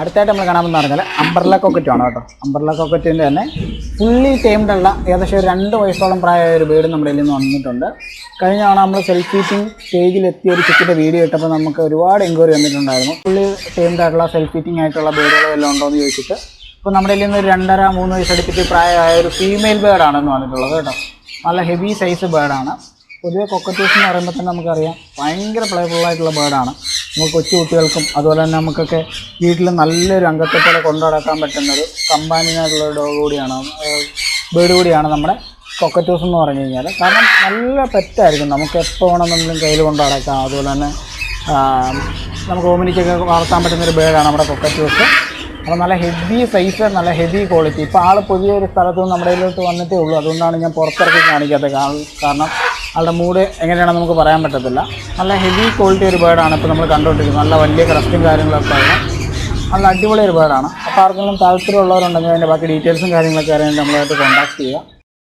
അടുത്തായിട്ട് നമ്മൾ കാണാമെന്ന് പറഞ്ഞാൽ അംബർല കോക്കറ്റുമാണ് കേട്ടോ. അംബർല കോക്കറ്റിന്റെ തന്നെ ഫുള്ളി ടൈംഡുള്ള ഏകദേശം ഒരു രണ്ട് വയസ്സോളം പ്രായമായ ഒരു വീട് നമ്മുടെ നിന്ന് വന്നിട്ടുണ്ട്. കഴിഞ്ഞ തവണ നമ്മൾ സെൽഫ് ഫീറ്റിംഗ് സ്റ്റേജിൽ എത്തിയ ഒരു ചിക്കിന്റെ വീഡിയോ ഇട്ടപ്പോൾ നമുക്ക് ഒരുപാട് എൻക്വയറി വന്നിട്ടുണ്ടായിരുന്നു. ഫുള്ളി ടൈംഡായിട്ടുള്ള സെൽഫ് ഫീറ്റിംഗ് ആയിട്ടുള്ള ബേഡുകൾ വല്ലതും ഉണ്ടോ എന്ന് ചോദിച്ചിട്ട്. ഇപ്പോൾ നമ്മുടെ നിന്ന് ഒരു രണ്ടര മൂന്ന് വയസ്സടുപ്പിച്ച് പ്രായമായ ഒരു ഫീമെയിൽ ബേഡാണെന്ന് പറഞ്ഞിട്ടുള്ളത് കേട്ടോ. നല്ല ഹെവി സൈസ് ബേഡാണ് പൊതുവെ കൊക്കറ്റൂസ് എന്ന് പറയുമ്പോൾ തന്നെ നമുക്കറിയാം ഭയങ്കര പ്ലേഫുൾ ആയിട്ടുള്ള ബേഡാണ് നമുക്ക് കൊച്ചു കുട്ടികൾക്കും അതുപോലെ തന്നെ നമുക്കൊക്കെ വീട്ടിൽ നല്ലൊരു അംഗത്തെ പോലെ കൊണ്ടു നടക്കാൻ കമ്പാനിയായിട്ടുള്ള ഡോഗ് കൂടിയാണ് ബേർഡ് കൂടിയാണ് നമ്മുടെ കൊക്കറ്റൂസ് എന്ന് പറഞ്ഞു കഴിഞ്ഞാൽ കാരണം നല്ല പെറ്റായിരിക്കും നമുക്ക് എപ്പോൾ വേണമെന്നെങ്കിലും കയ്യിൽ കൊണ്ട് അതുപോലെ തന്നെ നമുക്ക് ഓമിനിക്കൊക്കെ വളർത്താൻ പറ്റുന്നൊരു ബേഡാണ് നമ്മുടെ കൊക്കറ്റൂസ് അപ്പോൾ നല്ല ഹെവി സൈസ് നല്ല ഹെവി ക്വാളിറ്റി ഇപ്പോൾ ആൾ പുതിയൊരു സ്ഥലത്ത് നിന്ന് നമ്മുടെ ഇതിലോട്ട് വന്നിട്ടേ ഉള്ളൂ. അതുകൊണ്ടാണ് ഞാൻ പുറത്തിറക്കി കാണിക്കാത്തത്. കാരണം ആളുടെ മൂഡ് എങ്ങനെയാണെന്ന് നമുക്ക് പറയാൻ പറ്റത്തില്ല. നല്ല ഹെവി ക്വാളിറ്റി ഒരു ബേർഡാണ് ഇപ്പോൾ നമ്മൾ കണ്ടുകൊണ്ടിരിക്കുന്നത്. നല്ല വലിയ ക്രസ്റ്റും കാര്യങ്ങളൊക്കെ ആണ്. നല്ല അടിപൊളി ഒരു ബേർഡാണ് അപ്പോൾ ആർക്കെങ്കിലും താല്പര്യമുള്ളവരുണ്ടെങ്കിൽ അതിന്റെ ബാക്കി ഡീറ്റെയിൽസും കാര്യങ്ങളൊക്കെ അറിയാൻ നമ്മളായിട്ട് കോൺടാക്ട് ചെയ്യുക.